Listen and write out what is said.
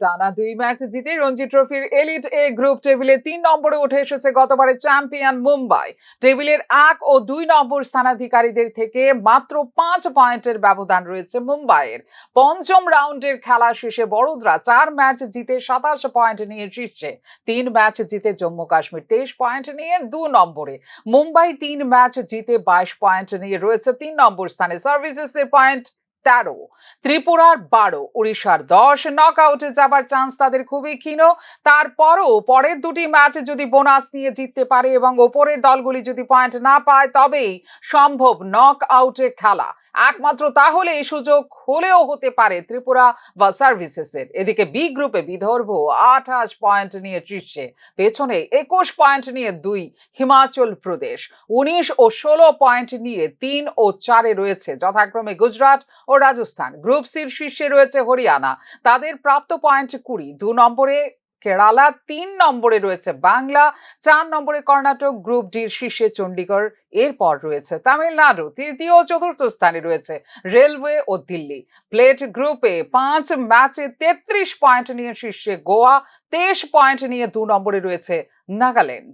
টানা দুই ম্যাচ জিতে রঞ্জি ট্রফির এলিট এ গ্রুপ টেবিলের তিন নম্বরে উঠে এসেছে গতবারের চ্যাম্পিয়ন মুম্বাই। টেবিলের এক ও দুই নম্বর স্থানাধিকারীদের থেকে মাত্র পাঁচ পয়েন্টের ব্যবধান রয়েছে মুম্বাইয়ের। পঞ্চম রাউন্ডের খেলা শেষে বড়োদরা চার ম্যাচ জিতে সাতাশ পয়েন্ট নিয়ে শীর্ষে। তিন ম্যাচ জিতে জম্মু কাশ্মীর তেইশ পয়েন্ট নিয়ে দু নম্বরে। মুম্বাই তিন ম্যাচ জিতে বাইশ পয়েন্ট নিয়ে রয়েছে তিন নম্বর স্থানে। সার্ভিসেসের পয়েন্ট তেরো। ত্রিপুরার বারো, উড়িষ্যার দশ। নক আউটে যাবার চান্স তাদের খুবই ক্ষীণ। তারপরও পরের দুটি ম্যাচ যদি বোনাস নিয়ে জিততে পারে এবং ওপরের দলগুলি যদি পয়েন্ট না পায়, তবেই সম্ভব নক আউটে খেলা। একমাত্র তাহলে এই সুযোগ হলেও হতে পারে ত্রিপুরা বা সার্ভিসেসের এদিকে বি গ্রুপে বিদর্ভ আঠাশ পয়েন্ট নিয়ে শীর্ষে, পেছনে একুশ পয়েন্ট নিয়ে দুই, হিমাচল প্রদেশ। উনিশ ও ষোলো পয়েন্ট নিয়ে তিন ও চারে রয়েছে। যথাক্রমে গুজরাট ও রাজস্থান। গ্রুপ সির শীর্ষে রয়েছে হরিয়ানা। তাদের প্রাপ্ত পয়েন্ট কুড়ি। দু নম্বরে কেরালা, তিন নম্বরে রয়েছে বাংলা, চার নম্বরে কর্ণাটক, গ্রুপ ডির শীর্ষে চণ্ডীগড় এরপর রয়েছে তামিলনাড়ু, তৃতীয় ও চতুর্থ স্থানে রয়েছে রেলওয়ে ও দিল্লি। প্লেট গ্রুপে পাঁচ, ম্যাচে তেত্রিশ পয়েন্ট নিয়ে শীর্ষে গোয়া, তেইশ পয়েন্ট নিয়ে দু নম্বরে রয়েছে নাগাল্যান্ড।